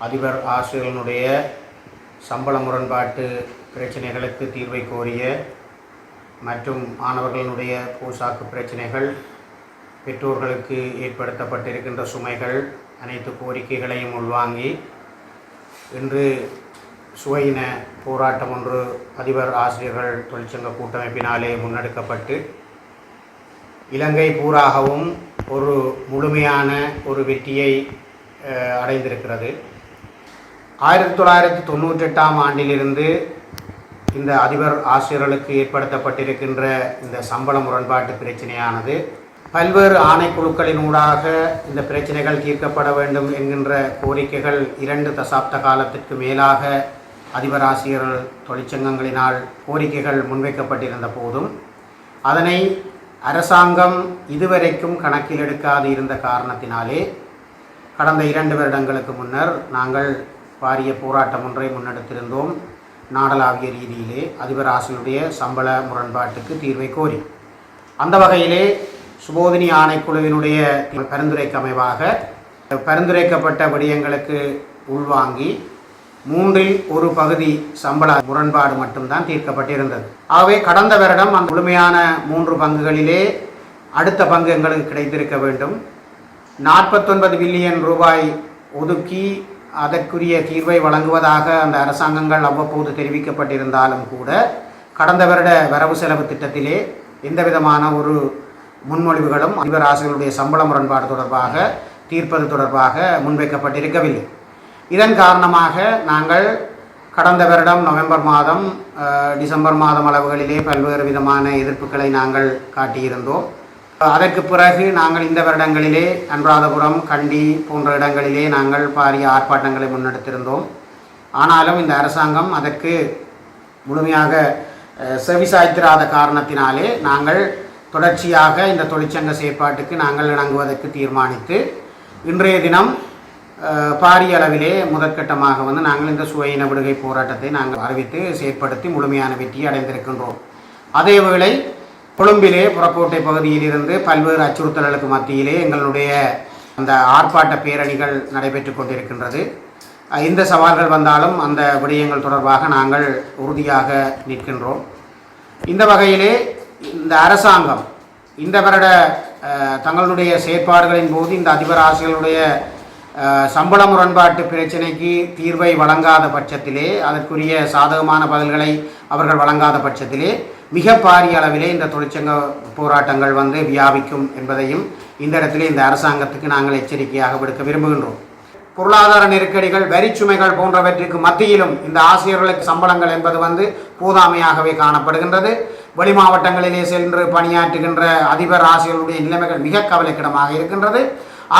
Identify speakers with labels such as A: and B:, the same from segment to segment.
A: அதிபர் ஆசிரியர்களுடைய சம்பள முரண்பாட்டு பிரச்சனைகளுக்கு தீர்வை கோரிய மற்றும் மாணவர்களுடைய போசாக்கு பிரச்சனைகள் பெற்றோர்களுக்கு ஏற்படுத்தப்பட்டிருக்கின்ற சுமைகள் அனைத்து கோரிக்கைகளையும் உள்வாங்கி இன்று சுவையின போராட்டம் ஒன்று அதிபர் ஆசிரியர்கள் தொழிற்சங்க கூட்டமைப்பினாலே முன்னெடுக்கப்பட்டு இலங்கை பூராகவும் ஒரு முழுமையான ஒரு வெற்றியை அடைந்திருக்கிறது. ஆயிரத்தி தொள்ளாயிரத்தி தொண்ணூற்றெட்டாம் ஆண்டிலிருந்து இந்த அதிபர் ஆசிரியர்களுக்கு ஏற்படுத்தப்பட்டிருக்கின்ற இந்த சம்பள முரண்பாட்டு பிரச்சனையானது பல்வேறு ஆணைக்குழுக்களின் ஊடாக இந்த பிரச்சனைகள் தீர்க்கப்பட வேண்டும் என்கின்ற கோரிக்கைகள் இரண்டு தசாப்த காலத்திற்கு மேலாக அதிபர் ஆசிரியர்கள் தொழிற்சங்கங்களினால் கோரிக்கைகள் முன்வைக்கப்பட்டிருந்த போதும் அதனை அரசாங்கம் இதுவரைக்கும் கணக்கில் எடுக்காது இருந்த காரணத்தினாலே கடந்த இரண்டு வருடங்களுக்கு முன்னர் நாங்கள் பாரிய போராட்டம் ஒன்றை முன்னெடுத்திருந்தோம். நாடளாவிய ரீதியிலே அதிபர் ஆசிரியருடைய சம்பள முரண்பாட்டுக்கு தீர்வை கோரி. அந்த வகையிலே சுபோதினி ஆணைக்குழுவினுடைய பரிந்துரைக்கு அமைவாக பரிந்துரைக்கப்பட்ட விடயங்களுக்கு உள்வாங்கி மூன்றில் ஒரு பகுதி சம்பள முரண்பாடு மட்டும்தான் தீர்க்கப்பட்டிருந்தது. ஆகவே கடந்த வருடம் அந்த முழுமையான மூன்று பங்குகளிலே அடுத்த பங்கு எங்களுக்கு கிடைத்திருக்க வேண்டும். நாற்பத்தொன்பது பில்லியன் ரூபாய் ஒதுக்கி அதற்குரிய தீர்வை வழங்குவதாக அந்த அரசாங்கங்கள் அவ்வப்போது தெரிவிக்கப்பட்டிருந்தாலும் கூட கடந்த வருட வரவு செலவு திட்டத்திலே எந்த விதமான ஒரு முன்மொழிவுகளும் அதிபர் ஆசிரியர்களுடைய சம்பள முரண்பாடு தொடர்பாக தீர்ப்பது தொடர்பாக முன்வைக்கப்பட்டிருக்கவில்லை. இதன் காரணமாக நாங்கள் கடந்த வருடம் நவம்பர் மாதம் டிசம்பர் மாதம் அளவுகளிலே பல்வேறு விதமான எதிர்ப்புகளை நாங்கள் காட்டியிருந்தோம். அதற்கு பிறகு நாங்கள் இந்த வருடங்களிலே அனுராதபுரம் கண்டி போன்ற இடங்களிலே நாங்கள் பாரிய ஆர்ப்பாட்டங்களை முன்னெடுத்திருந்தோம். ஆனாலும் இந்த அரசாங்கம் அதற்கு முழுமையாக செவிசாய்த்திராத காரணத்தினாலே நாங்கள் தொடர்ச்சியாக இந்த தொழிற்சங்க செயற்பாட்டுக்கு நாங்கள் இணங்குவதற்கு தீர்மானித்து இன்றைய தினம் பாரிய அளவிலே முதற்கட்டமாக வந்து நாங்கள் இந்த சுவையின விடுகை போராட்டத்தை நாங்கள் அறிவித்து செயற்படுத்தி முழுமையான வெற்றியை அடைந்திருக்கின்றோம். அதேவேளை கொழும்பிலே புறக்கோட்டை பகுதியிலிருந்து பல்வேறு அச்சுறுத்தல்களுக்கு மத்தியிலே எங்களுடைய அந்த ஆர்ப்பாட்ட பேரணிகள் நடைபெற்று கொண்டிருக்கின்றது. இந்த சவால்கள் வந்தாலும் அந்த விடயங்கள் தொடர்பாக நாங்கள் உறுதியாக நிற்கின்றோம். இந்த வகையிலே இந்த அரசாங்கம் இந்த வருட தங்களுடைய செயற்பாடுகளின் போது இந்த அதிபர் ஆசிரியர்களுடைய சம்பள முரண்பாட்டு பிரச்சினைக்கு தீர்வை வழங்காத பட்சத்திலே அதற்குரிய சாதகமான பதில்களை அவர்கள் வழங்காத பட்சத்திலே மிக பாரிய அளவிலே இந்த தொழிற்சங்க போராட்டங்கள் வந்து வியாபிக்கும் என்பதையும் இந்த இடத்திலே இந்த அரசாங்கத்துக்கு நாங்கள் எச்சரிக்கையாக விடுக்க விரும்புகின்றோம். பொருளாதார நெருக்கடிகள் வரிச்சுமைகள் போன்றவற்றிற்கு மத்தியிலும் இந்த ஆசிரியர்களுக்கு சம்பளங்கள் என்பது வந்து போதாமையாகவே காணப்படுகின்றது. வெளி மாவட்டங்களிலே சென்று பணியாற்றுகின்ற அதிபர் ஆசிரியர்களுடைய நிலைமைகள் மிக கவலைக்கிடமாக இருக்கின்றது.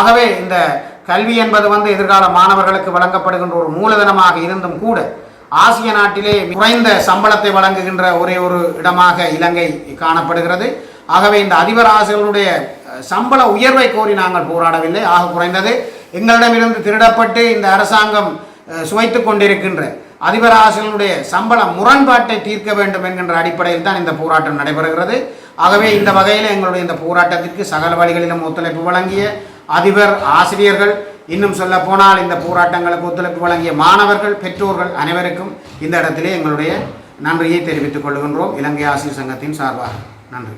A: ஆகவே இந்த கல்வி என்பது வந்து எதிர்கால மாணவர்களுக்கு வழங்கப்படுகின்ற ஒரு மூலதனமாக இருந்தும் கூட ஆசிய நாட்டிலே குறைந்த சம்பளத்தை வழங்குகின்ற ஒரே ஒரு இடமாக இலங்கை காணப்படுகிறது. ஆகவே இந்த அதிபர் ஆசிரியர்களுடைய சம்பள உயர்வை கோரி நாங்கள் போராடவில்லை. ஆக குறைந்தது எங்களிடமிருந்து திருடப்பட்டு இந்த அரசாங்கம் சுவைத்து கொண்டிருக்கின்ற அதிபர் ஆசிரியர்களுடைய சம்பள முரண்பாட்டை தீர்க்க வேண்டும் என்கின்ற அடிப்படையில் தான் இந்த போராட்டம் நடைபெறுகிறது. ஆகவே இந்த வகையில் எங்களுடைய இந்த போராட்டத்திற்கு சகல வழிகளிலும் ஒத்துழைப்பு வழங்கிய அதிபர் ஆசிரியர்கள் இன்னும் சொல்ல போனால் இந்த போராட்டங்களுக்கு ஒத்துழைப்பு வழங்கிய மாணவர்கள் பெற்றோர்கள் அனைவருக்கும் இந்த இடத்திலே எங்களுடைய நன்றியை தெரிவித்துக் கொள்கின்றோம். இலங்கை ஆசிரியர் சங்கத்தின் சார்பாக நன்றி.